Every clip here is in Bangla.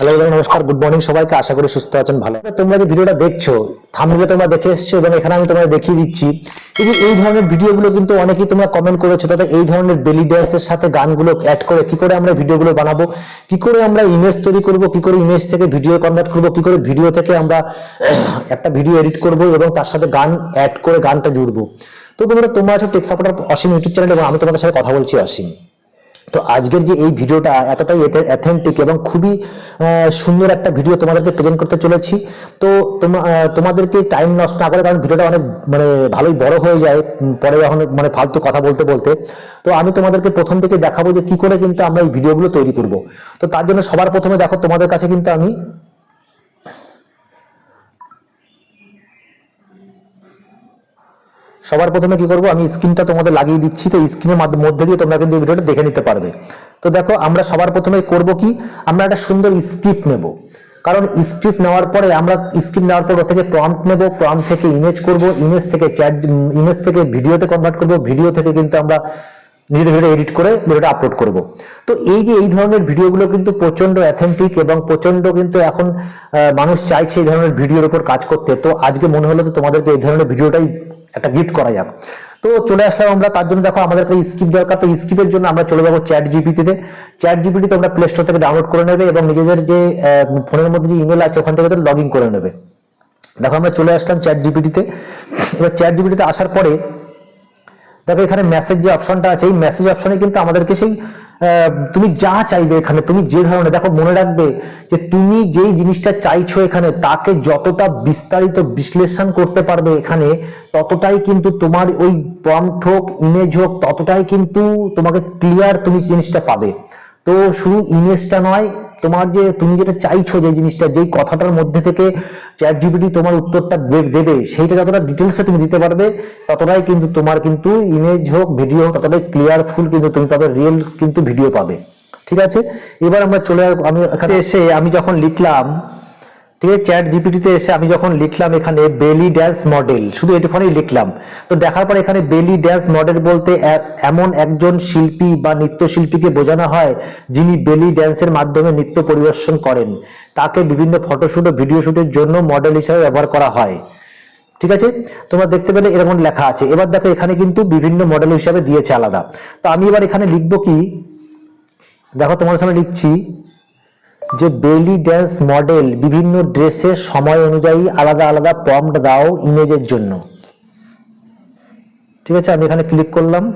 হ্যালো নমস্কার। গুড মর্নিং সবাইকে। আশা করি সুস্থ আছেন, ভালো তোমরা যে ভিডিওটা দেখছ, থামলে তোমরা দেখে এসছো এবং এখানে আমি তোমাদের দেখিয়ে দিচ্ছি, এই যে এই ধরনের ভিডিওগুলো কিন্তু অনেকেই তোমরা কমেন্ট করেছ, তাতে এই ধরনের বেলি ড্যান্সের সাথে গানগুলো অ্যাড করে কি করে আমরা ভিডিওগুলো বানাবো, কি করে আমরা ইমেজ তৈরি করব, কি করে ইমেজ থেকে ভিডিও কনভার্ট করব, কি করে ভিডিও থেকে আমরা একটা ভিডিও এডিট করব এবং তার সাথে গান অ্যাড করে গানটা জুড়বো। তো বন্ধুরা, তোমরা আছো tech supporter Asim YouTube channel এবং আমি তোমাদের সাথে কথা বলছি অসীম। তো আজকের যে এই ভিডিওটা এতটাই অ্যাথেন্টিক এবং খুবই সুন্দর একটা ভিডিও তোমাদেরকে প্রেজেন্ট করতে চলেছি। তো তোমাদেরকে টাইম নষ্ট না করে, কারণ ভিডিওটা অনেক মানে ভালোই বড় হয়ে যায় পরে যখন মানে ফালতু কথা বলতে বলতে। তো আমি তোমাদেরকে প্রথম থেকে দেখাবো যে কি করে কিন্তু আমরা এই ভিডিওগুলো তৈরি করব। তো তার জন্য সবার প্রথমে দেখো, তোমাদের কাছে কিন্তু আমি সবার প্রথমে কি করব? আমি স্ক্রিনটা তোমাদের লাগিয়ে দিচ্ছি, তো স্ক্রিনের মধ্যে দিয়ে তোমরা কিন্তু ভিডিওটা দেখে নিতে পারবে। তো দেখো, আমরা সবার প্রথমে করব কি? আমরা একটা সুন্দর স্ক্রিপ্ট নেব। কারণ স্ক্রিপ্ট নেওয়ার পরে আমরা স্ক্রিপ্ট নেওয়ার পর থেকে প্রম্পট নেব প্রম্পট থেকে ইমেজ করব ইমেজ থেকে চ্যাট ইমেজ থেকে ভিডিওতে কনভার্ট করব ভিডিও থেকে কিন্তু আমরা নিজেদের ভিডিও এডিট করে ভিডিওটা আপলোড করব। তো এই যে এই ধরনের ভিডিওগুলো কিন্তু প্রচণ্ড অ্যাথেন্টিক এবং প্রচণ্ড কিন্তু এখন মানুষ চাইছে এই ধরনের ভিডিওর উপর কাজ করতে। তো আজকে মনে হলো তো তোমাদেরকে এই ধরনের ভিডিওটাই একটা গিফট করা যাক তো চলে আসলাম আমরা, তার জন্য দেখো আমাদের একটা স্কিপ দরকার। তো স্কিপের জন্য আমরা চলে যাব চ্যাট জিপিটিতে চ্যাট জিপিটি তোমরা প্লে স্টোর থেকে ডাউনলোড করে নেবে এবং নিজেদের যে ফোনের মধ্যে যে ইমেল আছে, ওখান থেকে লগ ইন করে নেবে। দেখো আমরা চলে আসলাম চ্যাট জিপিটিতে এবার চ্যাট জিপিটিতে আসার পরে, দেখো এখানে মেসেজ যে অপশনটা আছে, এই মেসেজ অপশনে কিন্তু আমাদেরকে সেই তুমি যা চাইবে এখানে, তুমি যে ধরনের, দেখো, মনে রাখবে যে তুমি যেই জিনিসটা চাইছো এখানে, তাকে যতটা বিস্তারিত বিশ্লেষণ করতে পারবে এখানে, ততটাই কিন্তু তোমার ওই প্রম্পট হোক ইমেজ হোক, ততটাই কিন্তু তোমাকে ক্লিয়ার তুমি জিনিসটা পাবে। তো শুধু ইমেজটা নয় তোমার যে, তুমি যেটা চাইছো যে জিনিসটা, যেই কথাটার মধ্যে থেকে চ্যাট জিপিটি তোমার উত্তরটা দেবে, সেইটা যতটা ডিটেলসে তুমি দিতে পারবে, ততটাই কিন্তু তোমার কিন্তু ইমেজ হোক ভিডিও হোক, ততটাই ক্লিয়ারফুল কিন্তু তুমি পাবে রিয়েল কিন্তু ভিডিও পাবে। ঠিক আছে? এবার আমরা চলে আমি এখানে এসে আমি যখন লিখলাম ঠিক আছে চ্যাট জিপিটিতে এসে আমি যখন লিখলাম এখানে বেলি ড্যান্স মডেল শুধু এটুখানেই লিখলাম, তো দেখার পর এখানে বেলি ড্যান্স মডেল বলতে এমন একজন শিল্পী বা নৃত্যশিল্পীকে বোঝানো হয় যিনি বেলি ড্যান্সের মাধ্যমে নৃত্য পরিদর্শন করেন। তাকে বিভিন্ন ফটোশুট ও ভিডিও শুটের জন্য মডেল হিসেবে ব্যবহার করা হয়। ঠিক আছে? তোমরা দেখতে পেলে এরকম লেখা আছে। এবার দেখো, এখানে কিন্তু বিভিন্ন মডেল হিসাবে দিয়েছে আলাদা। তো আমি এবার এখানে লিখব কি? দেখো তোমার সামনে লিখছি। যে বেলি ড্যান্স মডেল বিভিন্ন ড্রেসের সময় অনুযায়ী আলাদা আলাদা প্রম্পট দাও ইমেজের জন্য। ঠিক আছে, আমি এখানে ক্লিক করলাম।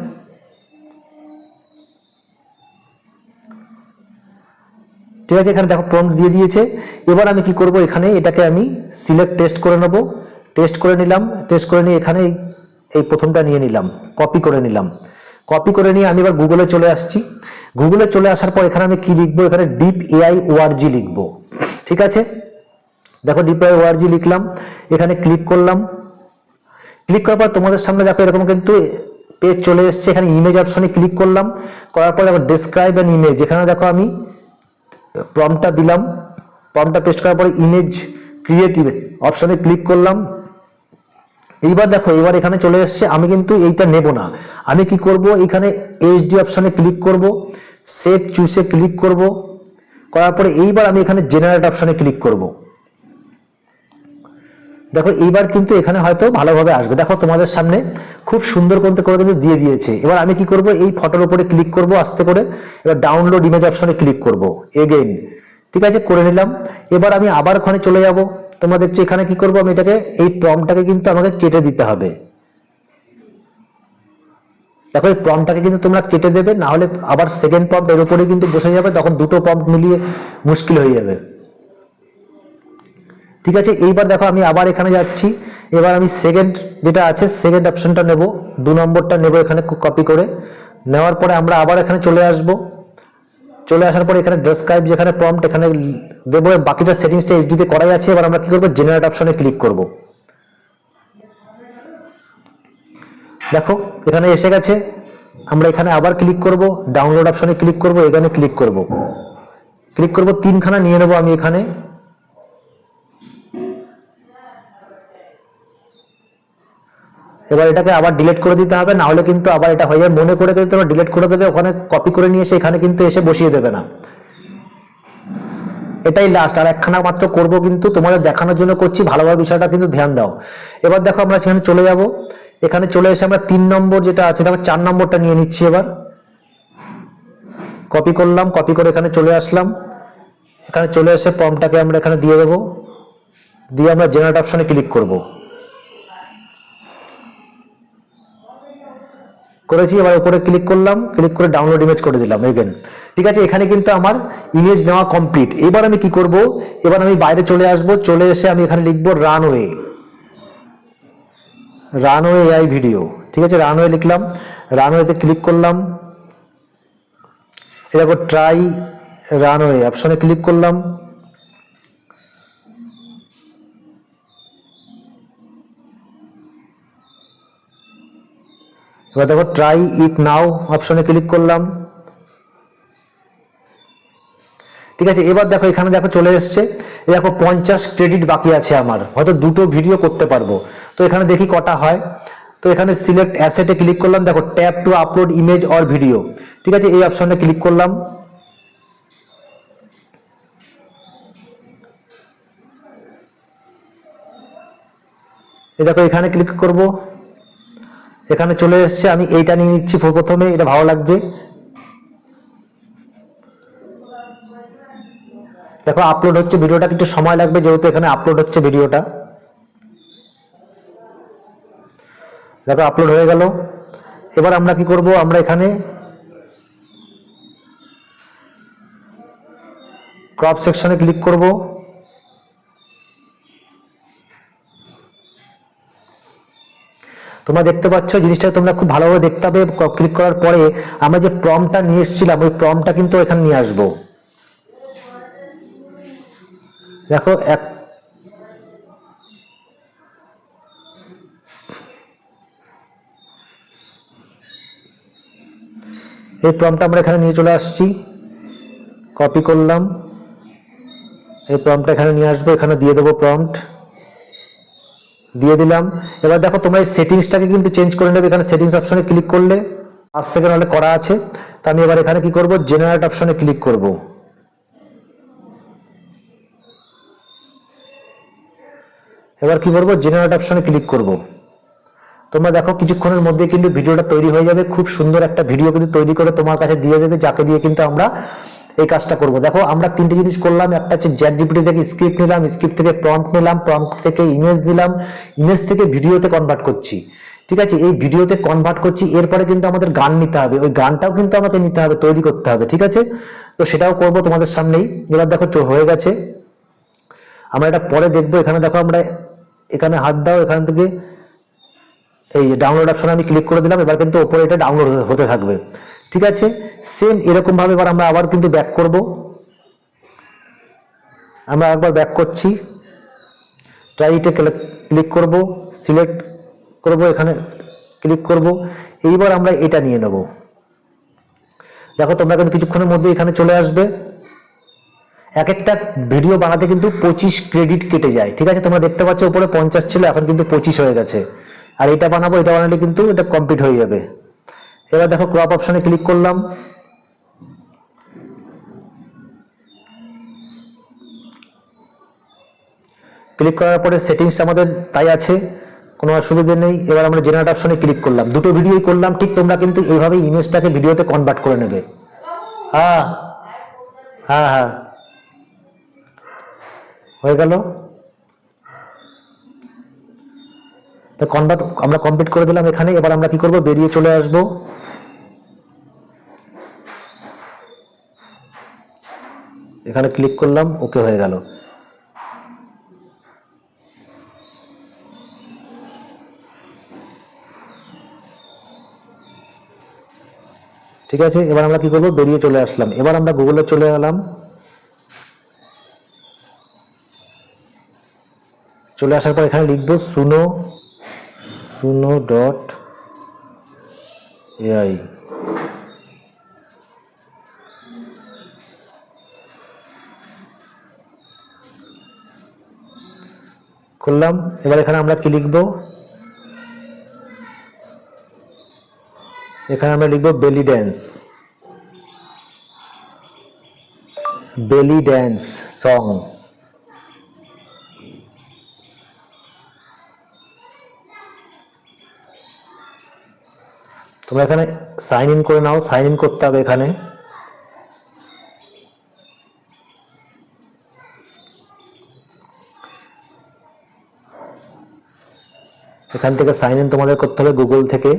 ঠিক আছে, এখানে দেখো প্রম্পট দিয়ে দিয়েছে। এবার আমি কি করব এখানে? এটাকে আমি সিলেক্ট টেস্ট করে নেব। টেস্ট করে নিলাম। টেস্ট করে নিয়ে এখানে এই- প্রথমটা নিয়ে নিলাম। কপি করে নিলাম। কপি করে নিয়ে আমি এবার গুগলে চলে আসছি। গুগলে চলে আসার পর এখানে আমি কি লিখব? এখানে ডিপ এআই ওআরজি লিখব। ঠিক আছে? দেখো ডিপ এআই ওআরজি লিখলাম। এখানে ক্লিক করলাম। ক্লিক করার পর তোমাদের সামনে দেখো এরকম কিন্তু পেজ চলে এসেছে। এখানে ইমেজ অপশনে ক্লিক করলাম। করার পর দেখো ডেসক্রাইব অ্যান ইমেজ এখানে দেখো আমি প্রমটা দিলাম। প্রমটা পেস্ট করার পরে ইমেজ ক্রিয়েটিভ অপশনে ক্লিক করলাম। এইবার দেখো এবার এখানে চলে এসেছে, আমি কিন্তু এইটা নেব না। আমি কি করব? এখানে এইচডি অপশনে ক্লিক করব সেভ চুসে ক্লিক করব, করার পরে এইবার আমি এখানে জেনারেট অপশনে ক্লিক করব। দেখো, এইবার কিন্তু এখানে হয়তো ভালোভাবে আসবে। দেখো, তোমাদের সামনে খুব সুন্দর করতে করে কিন্তু দিয়ে দিয়েছে। এবার আমি কি করব? এই ফটোর উপরে ক্লিক করব আস্তে করে। এবার ডাউনলোড ইমেজ অপশনে ক্লিক করব। এগেইন ঠিক আছে, করে নিলাম। এবার আমি আবার ওখানে চলে যাব। তোমরা দেখছ এখানে কি করব? আমি এটাকে, এই প্রমটাকে কিন্তু আমাকে কেটে দিতে হবে। দেখো, এই প্রমটাকে কিন্তু তোমরা কেটে দেবে, না হলে আবার সেকেন্ড প্রম্পট এর উপরে কিন্তু বসে যাবে, তখন দুটো প্রম্পট মিলিয়ে মুশকিল হয়ে যাবে। ঠিক আছে, এইবার দেখো, আমি আবার এখানে যাচ্ছি। এবার আমি সেকেন্ড যেটা আছে সেকেন্ড অপশনটা নেব, দু নম্বরটা নেব এখানে কপি করে। নেওয়ার পরে আমরা আবার এখানে চলে আসব। চলে আসার পর এখানে ডেসক্রাইব যেখানে প্রম্পট এখানে দেবো বাকিটা সেটিংসটা এইচডিতে করাই আছে। এবার আমরা কি করব? জেনারেট অপশনে ক্লিক করব। দেখো, এখানে এসে গেছে। আমরা এখানে আবার ক্লিক করব ডাউনলোড অপশনে ক্লিক করব, এখানে ক্লিক করব। ক্লিক করব তিনখানা, নিয়ে নেব আমি এখানে। এবার এটাকে আবার ডিলিট করে দিতে হবে না হলে কিন্তু আবার এটা হয়ে যাবে মনে করে কিন্তু তোমরা ডিলিট করে দেবে, ওখানে কপি করে নিয়ে এসে এখানে কিন্তু এসে বসিয়ে দেবে না। এটাই লাস্ট আর একখানা মাত্র করব কিন্তু, তোমাদের দেখানোর জন্য করছি, ভালোভাবে বিষয়টা কিন্তু ধ্যান দাও। এবার দেখো আমরা সেখানে চলে যাব। এখানে চলে এসে আমরা তিন নম্বর যেটা আছে, দেখো চার নম্বরটা নিয়ে নিচ্ছি এবার। কপি করলাম কপি করে এখানে চলে আসলাম। এখানে চলে এসে ফর্মটাকে আমরা এখানে দিয়ে দেবো। দিয়ে আমরা জেনারেট অপশনে ক্লিক করব। করেছি, এবার উপরে ক্লিক করলাম ক্লিক করে ডাউনলোড ইমেজ করে দিলাম এগেন ঠিক আছে, এখানে কিন্তু আমার ইমেজ নেওয়া কমপ্লিট এবার আমি কি করব? এবার আমি বাইরে চলে আসব, চলে এসে আমি এখানে লিখব রানওয়ে রানওয়ে এআই ভিডিও ঠিক আছে রানওয়ে লিখলাম রানওয়েতে ক্লিক করলাম। এ দেখো ট্রাই রানওয়ে অপশনে ক্লিক করলাম। এবার দেখো ট্রাই ইট নাও অপশনে ক্লিক করলাম। ঠিক আছে, এবার দেখো এখানে দেখো চলে এসছে। দেখো পঞ্চাশ ক্রেডিট বাকি আছে আমার। হয়তো দুটো ভিডিও করতে পারব। তো এখানে দেখি কটা হয়। তো এখানে সিলেক্ট অ্যাসেটে ক্লিক করলাম। দেখো tap to upload image or video ঠিক আছে, এই অপশনে ক্লিক করলাম। দেখো এখানে ক্লিক করব। এখানে চলে এসছে, আমি এইটা নিয়ে নিচ্ছি প্রথমে, এটা ভালো লাগছে। দেখো আপলোড হচ্ছে, ভিডিওটা একটু সময় লাগবে, যেহেতু এখানে আপলোড হচ্ছে ভিডিওটা। দেখো আপলোড হয়ে গেল। এবার আমরা কি করব, আমরা এখানে ক্রপ সেকশনে ক্লিক করব। তোমরা দেখতে পাচ্ছ, জিনিসটা তোমরা খুব ভালোভাবে দেখতে হবে ক্লিক করার পরে আমরা যে প্রমটা নিয়ে এসেছিলাম, ওই প্রমটা কিন্তু এখানে নিয়ে আসব। দেখো, এক এই প্রমটা আমরা এখানে নিয়ে চলে আসছি। কপি করলাম। এই প্রমটা এখানে নিয়ে আসব, এখানে দিয়ে দেবো প্রম্পট দিয়ে দিলাম। এবার দেখো তোমরা এই সেটিংসটাকে কিন্তু চেঞ্জ করে নেবে। এখানে সেটিংস অপশনে ক্লিক করলে পাঁচ সেকেন্ড হলে করা আছে। তো আমি এবার এখানে কি করব? জেনারেট অপশনে ক্লিক করব। এবার কি করব? জেনারেট অপশনে ক্লিক করব। তোমরা দেখো কিছুক্ষণের মধ্যে কিন্তু ভিডিওটা তৈরি হয়ে যাবে। খুব সুন্দর একটা ভিডিও কিন্তু তৈরি করে তোমার কাছে দিয়ে দেবে, যাকে দিয়ে কিন্তু আমরা এই কাজটা করব। দেখো, আমরা তিনটে জিনিস করলাম, একটা হচ্ছে জ্যাট ডিপিটি থেকে স্ক্রিপ্ট নিলাম স্ক্রিপ্ট থেকে প্রম্পট নিলাম প্রম্পট থেকে ইমেজ নিলাম ইমেজ থেকে ভিডিওতে কনভার্ট করছি। ঠিক আছে? এই ভিডিওতে কনভার্ট করছি, এরপরে কিন্তু আমাদের গান নিতে হবে। ওই গানটাও কিন্তু আমাকে নিতে হবে, তৈরি করতে হবে, ঠিক আছে? তো সেটাও করব তোমাদের সামনেই। এবার দেখো হয়ে গেছে। আমরা এটা পরে দেখব। এখানে দেখো, আমরা এখানে হাত দাও, এখান থেকে এই ডাউনলোড অপশনে আমি ক্লিক করে দিলাম। এবার কিন্তু ওপরে এটা ডাউনলোড হতে থাকবে। ঠিক আছে? সেম এরকম ভাবে এবার আমরা আবার কিন্তু ব্যাক করব। আমরা একবার ব্যাক করছি। ট্রাইটে ক্লিক করব সিলেক্ট করব, এখানে ক্লিক করব। এইবার আমরা এটা নিয়ে নেব। দেখো, তোমরা কিন্তু কিছুক্ষণের মধ্যে এখানে চলে আসবে। এক একটা ভিডিও বানাতে কিন্তু পঁচিশ ক্রেডিট কেটে যায়। ঠিক আছে? তোমরা দেখতে পাচ্ছ, উপরে পঞ্চাশ ছিল, এখন কিন্তু পঁচিশ হয়ে গেছে। আর এটা বানাবো, এটা বানালে কিন্তু এটা কমপ্লিট হয়ে যাবে। এবার দেখো ক্রপ অপশনে ক্লিক করলাম। ক্লিক করার পরে সেটিংস আমাদের তাই আছে, কোনো অসুবিধা নেই। এবার আমরা জেনারেট অপশনে ক্লিক করলাম। দুটো ভিডিওই করলাম, ঠিক তোমরা কিন্তু এইভাবে ইমেজটাকে ভিডিওতে কনভার্ট করে নেবে। হ্যাঁ হ্যাঁ হ্যাঁ। হয়ে গেল। তো কনভার্ট আমরা কমপ্লিট করে দিলাম এখানে। এবার আমরা কি করব? বেরিয়ে চলে আসব। এখানে ক্লিক করলাম ওকে হয়ে গেল। ঠিক আছে? এবার আমরা কি করব? বেরিয়ে চলে আসলাম। এবার আমরা গুগলে চলে গেলাম চলে আসার পর এখানে লিখব সুনো সুনো ডট এআই করলাম এবার এখানে আমরা কি লিখব? এখানে আমরা লিখব belly dance belly dance song তোমরা এখানে সাইন ইন করে নাও সাইন ইন করতে হবে এখানে। এখান থেকে সাইন ইন তোমাদের করতে হবে গুগল থেকে।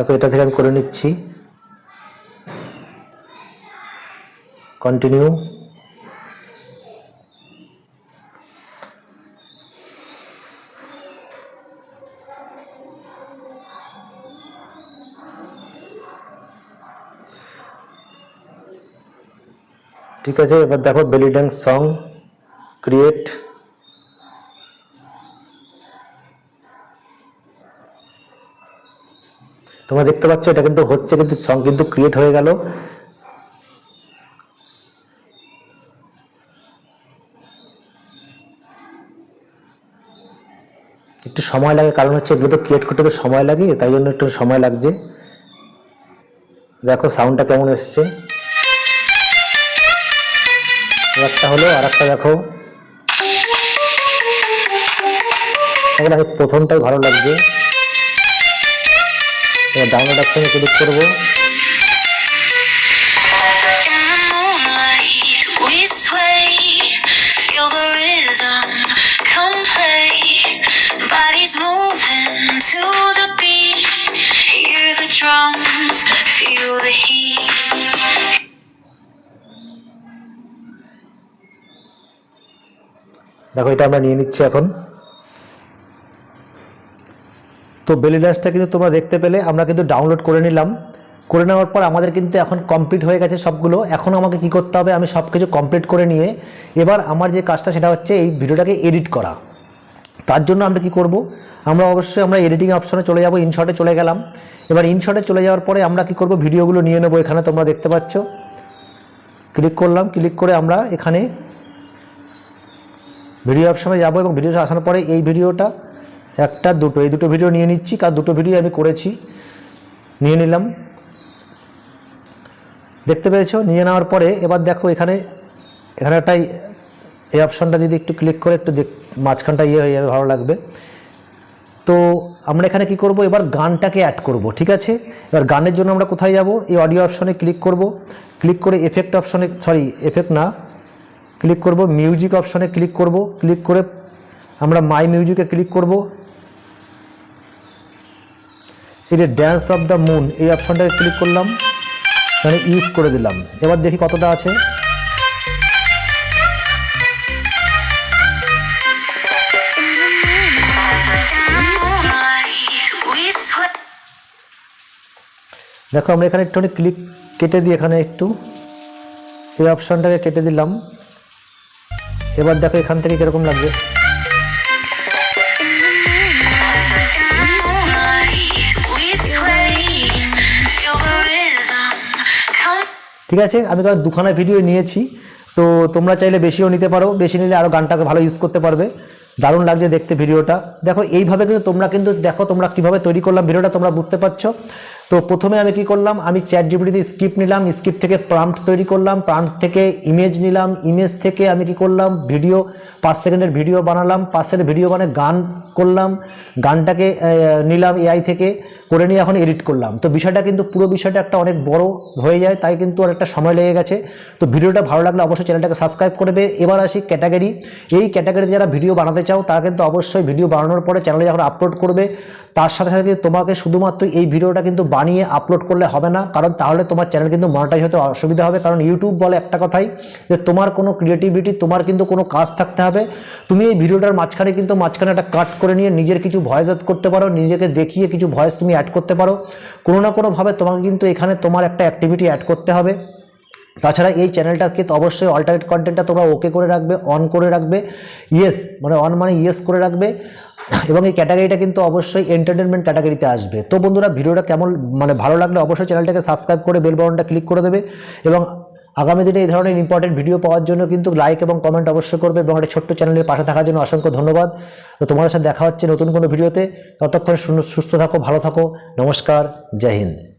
দেখো এটা থেকে আমি করে নিচ্ছি। কন্টিনিউ ঠিক আছে, এবার দেখো বেলি ড্যান্স সং ক্রিয়েট তোমরা দেখতে পাচ্ছ, এটা কিন্তু হচ্ছে কিন্তু সং কিন্তু ক্রিয়েট হয়ে গেল। একটু সময় লাগে, কারণ হচ্ছে এগুলো তো ক্রিয়েট করতে তো সময় লাগে, তাই জন্য একটু সময় লাগছে। দেখো সাউন্ডটা কেমন এসছে। একটা হলো, আর একটা দেখো। প্রথমটাই ভালো লাগছে। ডাউনলোড অপশনে ক্লিক করব দেখো এটা আমরা নিয়ে নিচ্ছি এখন তো বেলি ডান্সটা কিন্তু তোমরা দেখতে পেলে, আমরা কিন্তু ডাউনলোড করে নিলাম। করে নেওয়ার পর আমাদের কিন্তু এখন কমপ্লিট হয়ে গেছে সবগুলো। এখন আমাকে কি করতে হবে? আমি সব কিছু কমপ্লিট করে নিয়ে এবার আমার যে কাজটা সেটা হচ্ছে এই ভিডিওটাকে এডিট করা। তার জন্য আমরা কি করব? আমরা অবশ্যই আমরা এডিটিং অপশনে চলে যাব ইনশটে চলে গেলাম। এবার ইনশটে চলে যাওয়ার পরে আমরা কি করব? ভিডিওগুলো নিয়ে নেব এখানে, তোমরা দেখতে পাচ্ছ। ক্লিক করলাম ক্লিক করে আমরা এখানে ভিডিও অপশনে যাব এবং ভিডিও আসার পরে এই ভিডিওটা একটা, দুটো, এই দুটো ভিডিও নিয়ে নিচ্ছি। কার দুটো ভিডিও আমি করেছি। নিয়ে নিলাম। দেখতে পেয়েছ? নিয়ে নেওয়ার পরে এবার দেখো এখানে এখানে একটা এই অপশানটা যদি একটু ক্লিক করে একটু দেখ, মাঝখানটা ইয়ে হয়ে যাবে, ভালো লাগবে। তো আমরা এখানে কি করব? এবার গানটাকে অ্যাড করব, ঠিক আছে? এবার গানের জন্য আমরা কোথায় যাব? এই অডিও অপশনে ক্লিক করব। ক্লিক করে এফেক্ট অপশনে সরি এফেক্ট না ক্লিক করব। মিউজিক অপশনে ক্লিক করব। ক্লিক করে আমরা মাই মিউজিকে ক্লিক করব। এই যে ড্যান্স অফ দ্য মুন এই অপশনটাকে ক্লিক করলাম এখানে ইউজ করে দিলাম। এবার দেখি কতটা আছে. দেখো, আমরা এখানে একটু ক্লিক কেটে দিই এখানে একটু। এই অপশনটাকে কেটে দিলাম। এবার দেখো এখান থেকে কীরকম লাগবে। ঠিক আছে? আমি কারণ দুখানা ভিডিও নিয়েছি, তো তোমরা চাইলে বেশিও নিতে পারো, বেশি নিলে আরও গানটাকে ভালো ইউজ করতে পারবে। দারুণ লাগছে দেখতে ভিডিওটা দেখো, এইভাবে কিন্তু তোমরা কিন্তু দেখো তোমরা কীভাবে তৈরি করলাম ভিডিওটা তোমরা বুঝতে পারছ। তো প্রথমে আমি কি করলাম, আমি চ্যাট জিপিটিতে স্ক্রিপ্ট নিলাম স্ক্রিপ্ট থেকে প্রাম্পট তৈরি করলাম প্রাম্পট থেকে ইমেজ নিলাম ইমেজ থেকে আমি কি করলাম ভিডিও পাঁচ সেকেন্ডের ভিডিও বানালাম পাঁচ সেকেন্ডের ভিডিও মানে গান করলাম, গানটাকে নিলাম এআই থেকে, করে নিয়ে এখন এডিট করলাম। তো বিষয়টা কিন্তু পুরো বিষয়টা একটা অনেক বড় হয়ে যায়, তাই কিন্তু অনেকটা সময় লেগে গেছে। তো ভিডিওটা ভালো লাগলে অবশ্যই চ্যানেলটাকে সাবস্ক্রাইব করবে এবার আসি ক্যাটাগরি এই ক্যাটাগরিতে যারা ভিডিও বানাতে চাও, তারা কিন্তু অবশ্যই ভিডিও বানানোর পরে চ্যানেলে যখন আপলোড করবে, তার সাথে সাথে তোমাকে শুধুমাত্র এই ভিডিওটা কিন্তু বানিয়ে আপলোড করলে হবে না। কারণ তাহলে তোমার চ্যানেল কিন্তু মনিটাইজ হতে অসুবিধা হবে। কারণ ইউটিউব বলে একটা কথাই যে তোমার কোনো ক্রিয়েটিভিটি তোমার কিন্তু কোনো কাজ থাকতে হবে। তুমি এই ভিডিওটার মাঝখানে কিন্তু মাঝখানে একটা কাট করে নিয়ে নিজের কিছু ভয়েস অ্যাড করতে পারো, নিজেকে দেখিয়ে কিছু ভয়েস তুমি অ্যাড করতে পারো। কোনো না কোনোভাবে তোমাকে কিন্তু এখানে তোমার একটা অ্যাক্টিভিটি অ্যাড করতে হবে। তাছাড়া এই চ্যানেলটাকে অবশ্যই অল্টারনেট কন্টেন্টটা তোমরা ওকে করে রাখবে অন করে রাখবে ইয়েস মানে অন মানে ইয়েস করে রাখবে। এবং এই ক্যাটাগরিটা কিন্তু অবশ্যই এন্টারটেনমেন্ট ক্যাটাগরিতে আসবে। তো বন্ধুরা, ভিডিওটা কেমন মানে ভালো লাগলে অবশ্যই চ্যানেলটাকে সাবস্ক্রাইব করে বেল বাটনটা ক্লিক করে দেবে। এবং আগামী দিনে এই ধরনের ইম্পর্টেন্ট ভিডিও পাওয়ার জন্য কিন্তু লাইক এবং কমেন্ট অবশ্যই করবে এবং একটা ছোট্ট চ্যানেলের পাশে থাকার জন্য অসংখ্য ধন্যবাদ। তো তোমাদের সাথে দেখা হচ্ছে নতুন কোনো ভিডিওতে ততক্ষণ সুস্থ থাকো, ভালো থাকো। নমস্কার, জয় হিন্দ।